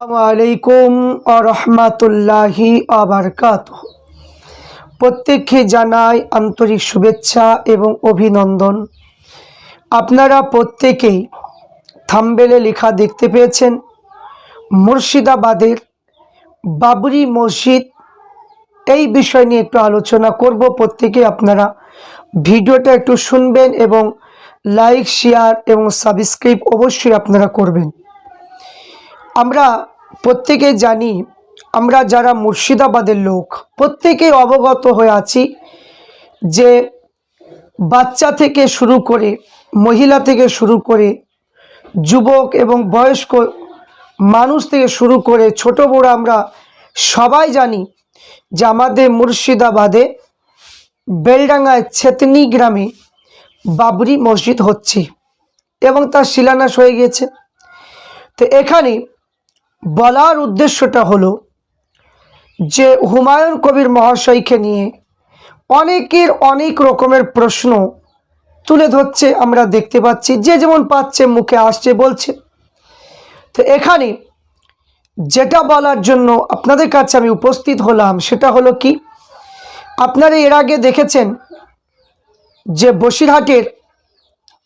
আলাইকুম রহমাতুল্লাহি আবরকাত প্রত্যেককে জানাই আন্তরিক শুভেচ্ছা এবং অভিনন্দন। আপনারা প্রত্যেকেই থাম্বেলে লেখা দেখতে পেয়েছেন মুর্শিদাবাদের বাবরি মসজিদ। এই বিষয় নিয়ে একটু আলোচনা করব। প্রত্যেকে আপনারা ভিডিওটা একটু শুনবেন এবং লাইক, শেয়ার এবং সাবস্ক্রাইব অবশ্যই আপনারা করবেন। আমরা প্রত্যেকে জানি, আমরা যারা মুর্শিদাবাদের লোক প্রত্যেকেই অবগত হয়ে আছি যে বাচ্চা থেকে শুরু করে মহিলা থেকে শুরু করে যুবক এবং বয়স্ক মানুষ থেকে শুরু করে ছোট বড় আমরা সবাই জানি যে আমাদের মুর্শিদাবাদে বেলডাঙ্গায় ছেতনি গ্রামে বাবরি মসজিদ হচ্ছে এবং তার শিলান্যাস হয়ে গিয়েছে। তো এখানে বলার উদ্দেশ্যটা হলো যে হুমায়ুন কবির মহাশয়কে নিয়ে অনেকের অনেক রকমের প্রশ্ন তুলে ধরছে, আমরা দেখতে পাচ্ছি। যে যেমন পাচ্ছে, মুখে আসছে, বলছে। তো এখানে যেটা বলার জন্য আপনাদের কাছে আমি উপস্থিত হলাম সেটা হলো কি, আপনারা এর আগে দেখেছেন যে বসিরহাটের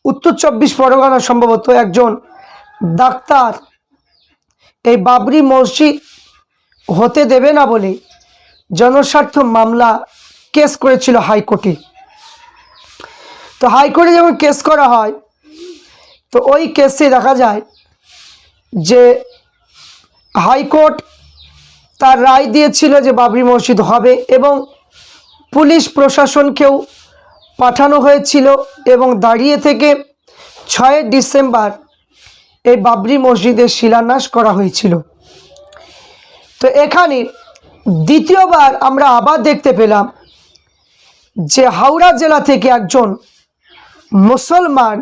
উত্তর চব্বিশ পরগনা সম্ভবত একজন ডাক্তার এই বাবরি মসজিদ হতে দেবে না বলে জনস্বার্থ মামলা কেস করেছিল হাইকোর্টে। তো হাইকোর্টে যখন কেস করা হয়, তো ওই কেসে দেখা যায় যে হাইকোর্ট তার রায় দিয়েছিল যে বাবরি মসজিদ হবে এবং পুলিশ প্রশাসনকেও পাঠানো হয়েছিল এবং দাঁড়িয়ে থেকে ছয় ডিসেম্বর এই বাবরি মসজিদের শিলান্যাস করা হয়েছিল। তো এখানে দ্বিতীয়বার আমরা আবার দেখতে পেলাম যে হাওড়া জেলা থেকে একজন মুসলমান,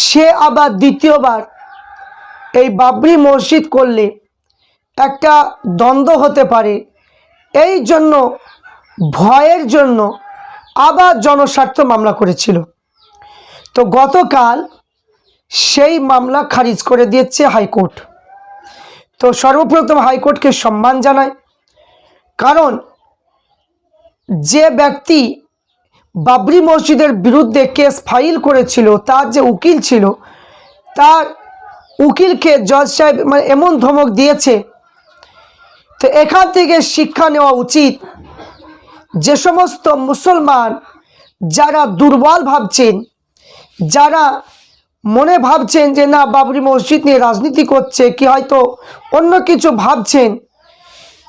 সে আবার দ্বিতীয়বার এই বাবরি মসজিদ করলে একটা দ্বন্দ্ব হতে পারে। এই জন্য, ভয়ের জন্য আবার জনস্বার্থ মামলা করেছিল। তো গতকাল সেই মামলা খারিজ করে দিয়েছে হাইকোর্ট। তো সর্বপ্রথম হাইকোর্টকে সম্মান জানায়। কারণ যে ব্যক্তি বাবরি মসজিদের বিরুদ্ধে কেস ফাইল করেছিল, তার যে উকিল ছিল, তার উকিলকে জজ সাহেব মানে এমন ধমক দিয়েছে, তো এখান থেকে শিক্ষা নেওয়া উচিত যে সমস্ত মুসলমান যারা দুর্বল ভাবছেন, যারা মনে ভাবছেন যে না, বাবরি মসজিদ নিয়ে রাজনীতি করছে, কি হয়তো অন্য কিছু ভাবছেন?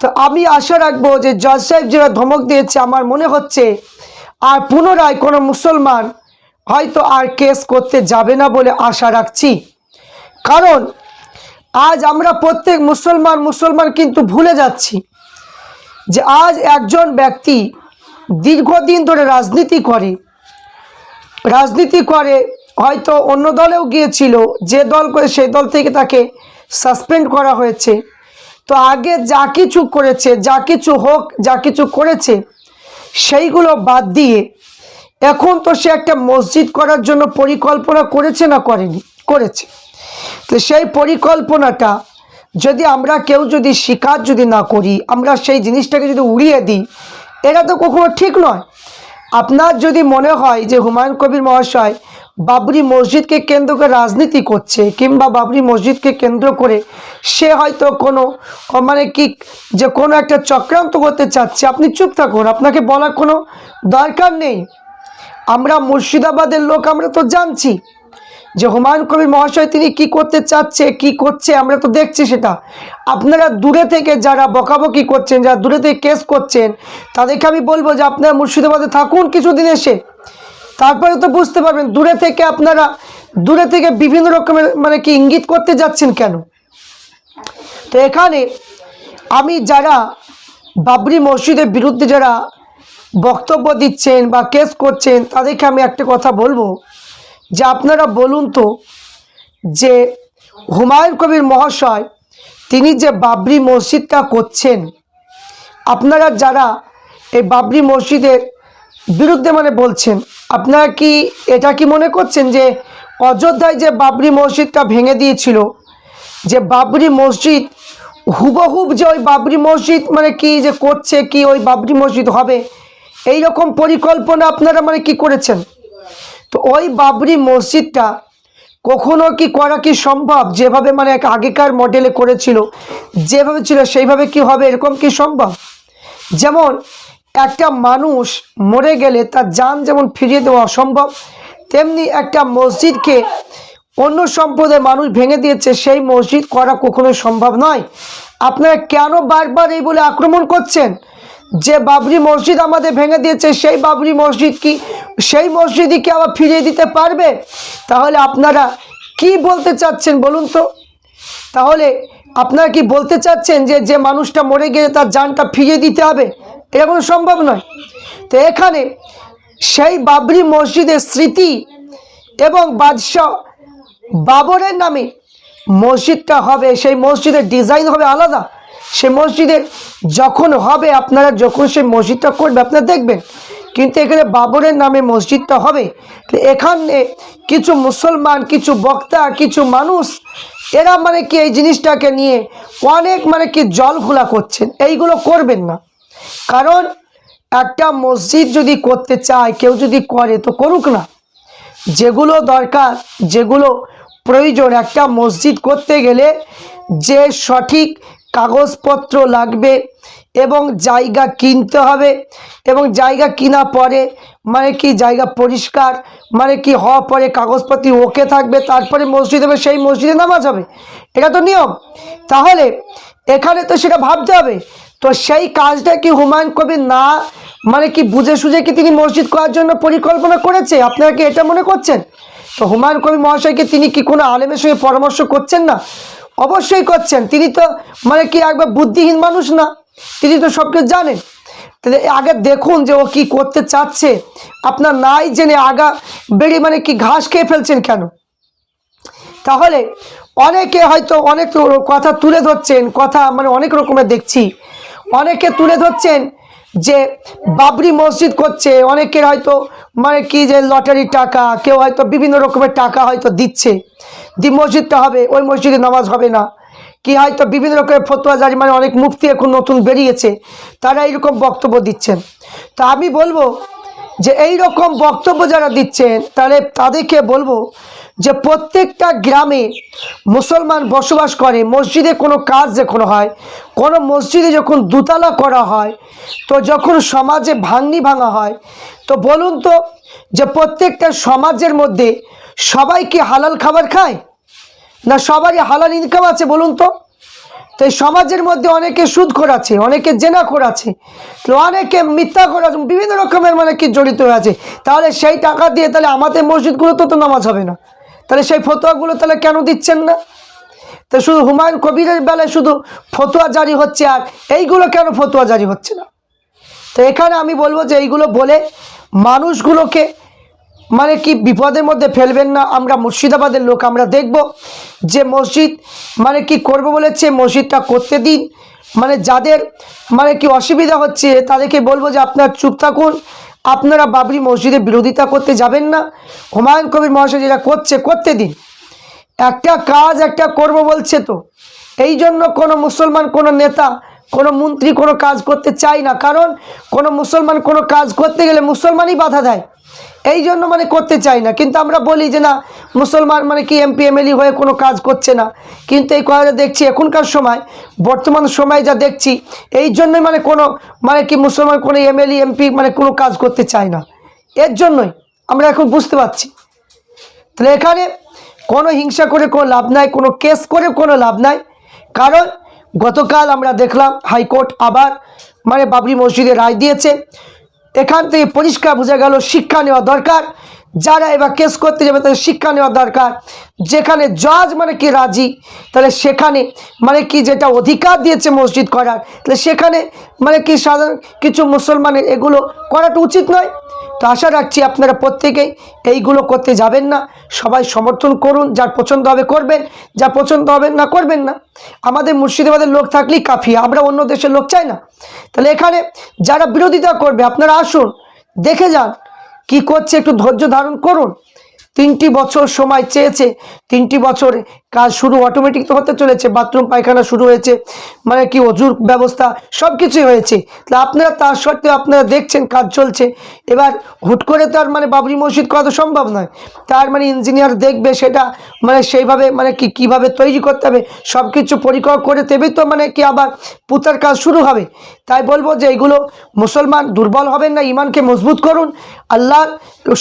তো আমি আশা রাখব যে জজ সাহেব যেটা ধমক দিয়েছে, আমার মনে হচ্ছে আর পুনরায় কোনো মুসলমান হয়তো আর কেস করতে যাবে না বলে আশা রাখছি। কারণ আজ আমরা প্রত্যেক মুসলমান মুসলমান কিন্তু ভুলে যাচ্ছি যে আজ একজন ব্যক্তি দীর্ঘদিন ধরে রাজনীতি করে। রাজনীতি করে হয়তো অন্য দলেও গিয়েছিল, যে দল করে সেই দল থেকে তাকে সাসপেন্ড করা হয়েছে। তো আগে যা কিছু করেছে, যা কিছু হোক, যা কিছু করেছে, সেইগুলো বাদ দিয়ে এখন তো সে একটা মসজিদ করার জন্য পরিকল্পনা করেছে না করেনি, করেছে। তো সেই পরিকল্পনাটা যদি আমরা কেউ যদি স্বীকার যদি না করি, আমরা সেই জিনিসটাকে যদি উড়িয়ে দিই, এটা তো কখনো ঠিক নয়। আপনার যদি মনে হয় যে হুমায়ুন কবির মহাশয় বাবরি মসজিদকে কেন্দ্র করে রাজনীতি করছে কিংবা বাবরি মসজিদকে কেন্দ্র করে সে হয়তো কোনো মানে কি, যে কোনো একটা চক্রান্ত করতে চাচ্ছে। আপনি চুপ থাকুন, আপনাকে বলার কোনো দরকার নেই। আমরা মুর্শিদাবাদের লোক, আমরা তো জানছি যে হুমায়ুন কবির মহাশয় তিনি কি করতে চাচ্ছে, কি করছে, আমরা তো দেখছি সেটা। আপনারা দূরে থেকে যারা বকাবকি করছেন, যারা দূরে থেকে কেস করছেন, তাদেরকে আমি বলব যে আপনারা মুর্শিদাবাদে থাকুন কিছুদিন এসে। তারপরে তো বুঝতে পারবেন, দূরে থেকে আপনারা, দূরে থেকে বিভিন্ন রকমের মানে কি ইঙ্গিত করতে যাচ্ছেন কেন? তো এখানে আমি যারা বাবরি মসজিদের বিরুদ্ধে যারা বক্তব্য দিচ্ছেন বা কেস করছেন, তাদেরকে আমি একটা কথা বলব, যে আপনারা বলুন তো, যে হুমায়ুন কবির মহাশয়, তিনি যে বাবরি মসজিদটা করছেন, আপনারা যারা এই বাবরি মসজিদের বিরুদ্ধে মানে বলছেন আপনারা কি এটা কি মনে করছেন যে অযোধ্যায় যে বাবরি মসজিদটা ভেঙে দিয়েছিল, যে বাবরি মসজিদ হুবহুব যে ওই বাবরি মসজিদ মানে কি যে করছে, কি ওই বাবরি মসজিদ হবে? এই রকম পরিকল্পনা আপনারা মানে কি করেছেন? তো ওই বাবরি মসজিদটা কখনো কি করা কি সম্ভব? যেভাবে মানে এক আগেকার মডেলে করেছিল, যেভাবে ছিল সেইভাবে কি হবে? এরকম কি সম্ভব? যেমন একটা মানুষ মরে গেলে তার যান যেমন ফিরিয়ে দেওয়া অসম্ভব, তেমনি একটা মসজিদকে অন্য সম্প্রদায়ের মানুষ ভেঙে দিয়েছে, সেই মসজিদ করা কখনোই সম্ভব নয়। আপনারা কেন বারবার এই বলে আক্রমণ করছেন? যে বাবরি মসজিদ আমাদের ভেঙে দিয়েছে, সেই বাবরি মসজিদ কি, সেই মসজিদই কি আবার ফিরিয়ে দিতে পারবে? তাহলে আপনারা কি বলতে চাচ্ছেন বলুন তো? তাহলে আপনারা কি বলতে চাচ্ছেন যে যে মানুষটা মরে গেলে তার জানটা ফিরিয়ে দিতে হবে? এটা কোনো সম্ভব নয়। তো এখানে সেই বাবরি মসজিদের স্মৃতি এবং বাদশাহ বাবরের নামে মসজিদটা হবে, সেই মসজিদের ডিজাইন হবে আলাদা। সেই মসজিদের যখন হবে, আপনারা যখন সেই মসজিদটা করবে, আপনারা দেখবেন কিন্তু এখানে বাবরের নামে মসজিদটা হবে। এখানে কিছু মুসলমান, কিছু বক্তা, কিছু মানুষ, এরা মানে কি এই জিনিসটাকে নিয়ে অনেক মানে কি জল ঘোলা করছেন। এইগুলো করবেন না। কারণ একটা মসজিদ যদি করতে চায়, কেউ যদি করে তো করুক না। যেগুলো দরকার, যেগুলো প্রয়োজন, একটা মসজিদ করতে গেলে যে সঠিক কাগজপত্র লাগবে এবং জায়গা কিনতে হবে। এবং জায়গা কিনা পরে মানে কি জায়গা পরিষ্কার মানে কি হওয়া পরে কাগজপত্র ওকে থাকবে, তারপরে মসজিদ হবে, সেই মসজিদে নামাজ হবে। এটা তো নিয়ম। তাহলে এখানে তো সেটা ভাবতে হবে। তো সেই কাজটা কি হুমায়ুন কবির না মানে কি বুঝে সুঝে কি তিনি মসজিদ করার জন্য পরিকল্পনা করেছে? আপনারা কি এটা মনে করছেন? তো হুমায়ুন কবির মহাশয়কে তিনি কি কোনো আলেমের সঙ্গে পরামর্শ করছেন না? অবশ্যই করছেন। তিনি তো মানে কি একবার বুদ্ধিহীন মানুষ না। তিনি তো সব কিছু জানেন। তাহলে আগে দেখুন যে ও কি করতে চাচ্ছে। আপনার নাই জেনে আগা বেরিয়ে মানে কি ঘাস খেয়ে ফেলছেন কেন? তাহলে অনেকে হয়তো অনেক কথা তুলে ধরছেন, কথা মানে অনেক রকমের দেখছি। অনেকে তুলে ধরছেন যে বাবরি মসজিদ করছে অনেকের হয়তো মানে কি যে লটারির টাকা, কেউ হয়তো বিভিন্ন রকমের টাকা হয়তো দিচ্ছে। দি মসজিদটা হবে, ওই মসজিদে নামাজ হবে না। কি হয়তো বিভিন্ন রকমের ফতোয়া জারি মানে অনেক মুফতি এখন নতুন বেরিয়েছে, তারা এইরকম বক্তব্য দিচ্ছেন। তা আমি বলব যে এই রকম বক্তব্য যারা দিচ্ছেন, তাহলে তাদেরকে বলব যে প্রত্যেকটা গ্রামে মুসলমান বসবাস করে, মসজিদে কোনো কাজ যখন হয়, কোনো মসজিদে যখন দুতলা করা হয়, তো যখন সমাজে ভাঙনি ভাঙা হয়, তো বলুন তো যে প্রত্যেকটা সমাজের মধ্যে সবাই কি হালাল খাবার খায়? না, সবারই হালাল ইনকাম আছে, বলুন তো। তো এই সমাজের মধ্যে অনেকে সুদ আছে, অনেকে জেনা আছে, তো অনেকে মিথ্যা আছে, বিভিন্ন রকমের মানে কি জড়িত হয়ে আছে। তাহলে সেই টাকা দিয়ে তাহলে আমাদের মসজিদগুলোতে তো নামাজ হবে না। তাহলে সেই ফতোয়াগুলো তাহলে কেন দিচ্ছেন না? তো শুধু হুমায়ুন কবিরের বেলায় শুধু ফতোয়া জারি হচ্ছে আর এইগুলো কেন ফতোয়া জারি হচ্ছে না? তো এখানে আমি বলব যে এইগুলো বলে মানুষগুলোকে মানে কি বিপদের মধ্যে ফেলবেন না, আমরা মুর্শিদাবাদের লোক, আমরা দেখব যে মসজিদ মানে কি করবে বলেছে মসজিদটা করতে দিন। মানে যাদের মানে কি অসুবিধা হচ্ছে, তাদেরকে বলব যে আপনার চুপ থাকুন, আপনারা বাবরি মসজিদে বিরোধিতা করতে যাবেন না। হুমায়ুন কবির মহাশয় যেটা করছে, করতে দিন। একটা কাজ একটা করব বলছে তো। এই জন্য কোনো মুসলমান, কোনো নেতা, কোনো মন্ত্রী কোনো কাজ করতে চায় না। কারণ কোনো মুসলমান কোনো কাজ করতে গেলে মুসলমানই বাধা দেয়। এই জন্য মানে করতে চাই না। কিন্তু আমরা বলি যে না, মুসলমান মানে কি এমপি, এমএলএ হয়ে কোনো কাজ করছে না। কিন্তু এই কথাটা দেখছি এখনকার সময়, বর্তমান সময় যা দেখছি এই জন্যই মানে কোনো মানে কি মুসলমান কোনো এমএলএ, এমপি মানে কোনো কাজ করতে চায় না। এর জন্যই আমরা এখন বুঝতে পারছি। তাহলে এখানে কোনো হিংসা করে কোনো লাভ নাই, কোনো কেস করে কোনো লাভ নাই। কারণ গতকাল আমরা দেখলাম হাইকোর্ট আবার মানে বাবরি মসজিদে রায় দিয়েছে। এখান থেকে পরিষ্কার বোঝা গেল, শিক্ষা নেওয়া দরকার। যারা এবার কেস করতে যাবে, তাদের শিক্ষা নেওয়া দরকার। যেখানে জজ মানে কি রাজি, তাহলে সেখানে মানে কি যেটা অধিকার দিয়েছে মসজিদ করার, তাহলে সেখানে মানে কি সাধারণ কিছু মুসলমানের এগুলো করাটা উচিত নয়। তো আশা রাখছি আপনারা প্রত্যেকেই এইগুলো করতে যাবেন না। সবাই সমর্থন করুন, যার পছন্দ হবে করবেন, যা পছন্দ হবে না করবেন না। আমাদের মুর্শিদাবাদের লোক থাকলেই কাফি, আমরা অন্য দেশের লোক চাই না। তাহলে এখানে যারা বিরোধিতা করবে, আপনারা আসুন, দেখে যান, কি করছে, একটু ধৈর্য ধারণ করুন। তিনটি বছর সময় চেয়েছে তিনটি বছর কাজ শুরু অটোমেটিক তো হতে চলেছে বাথরুম পায়খানা শুরু হয়েছে মানে কি অজুর ব্যবস্থা সব কিছুই হয়েছে। তাহলে আপনারা তার সত্ত্বেও আপনারা দেখছেন কাজ চলছে। এবার হুট করে তো আর মানে বাবরি মসজিদ করা তো সম্ভব নয়। তার মানে ইঞ্জিনিয়ার দেখবে সেটা মানে সেইভাবে মানে কি, কীভাবে তৈরি করতে হবে সব কিছু পরিকর করে তবেই তো মানে কি আবার পুতার কাজ শুরু হবে। তাই বলব যে এইগুলো মুসলমান দুর্বল হবেন না ইমানকে মজবুত করুন। আল্লাহর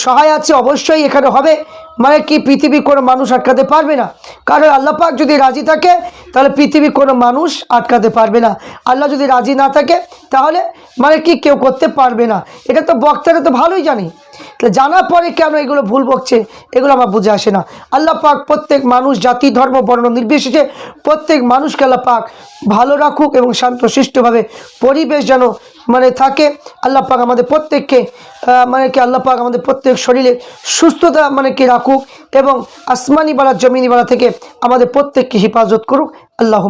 সহায় আছে, অবশ্যই এখানে হবে। মানে কি পৃথিবী কোনো মানুষ আটকাতে পারবে না? কারণ আল্লাহ পাক যদি রাজি থাকে, তাহলে পৃথিবী কোনো মানুষ আটকাতে পারবে না। আল্লাহ যদি রাজি না থাকে, তাহলে মানে কি কেউ করতে পারবে না। এটা তো বক্তারা তো ভালোই জানি। জানার পরে কেন এগুলো ভুল বকছে, এগুলো আমার বুঝে আসে না। আল্লাহ পাক প্রত্যেক মানুষ জাতি, ধর্ম, বর্ণ নির্বিশেষে প্রত্যেক মানুষকে আল্লাহ পাক ভালো রাখুক এবং শান্তশিষ্টভাবে পরিবেশ যেন মানে থাকে, আল্লাহ পাক আমাদের প্রত্যেককে মানে কি আল্লাহ পাক আমাদের প্রত্যেক শরীরে সুস্থতা মানে কি রাখুক এবং আসমানি বালা, জমিনি বালা থেকে আমাদের প্রত্যেককে হেফাজত করুক। আল্লাহ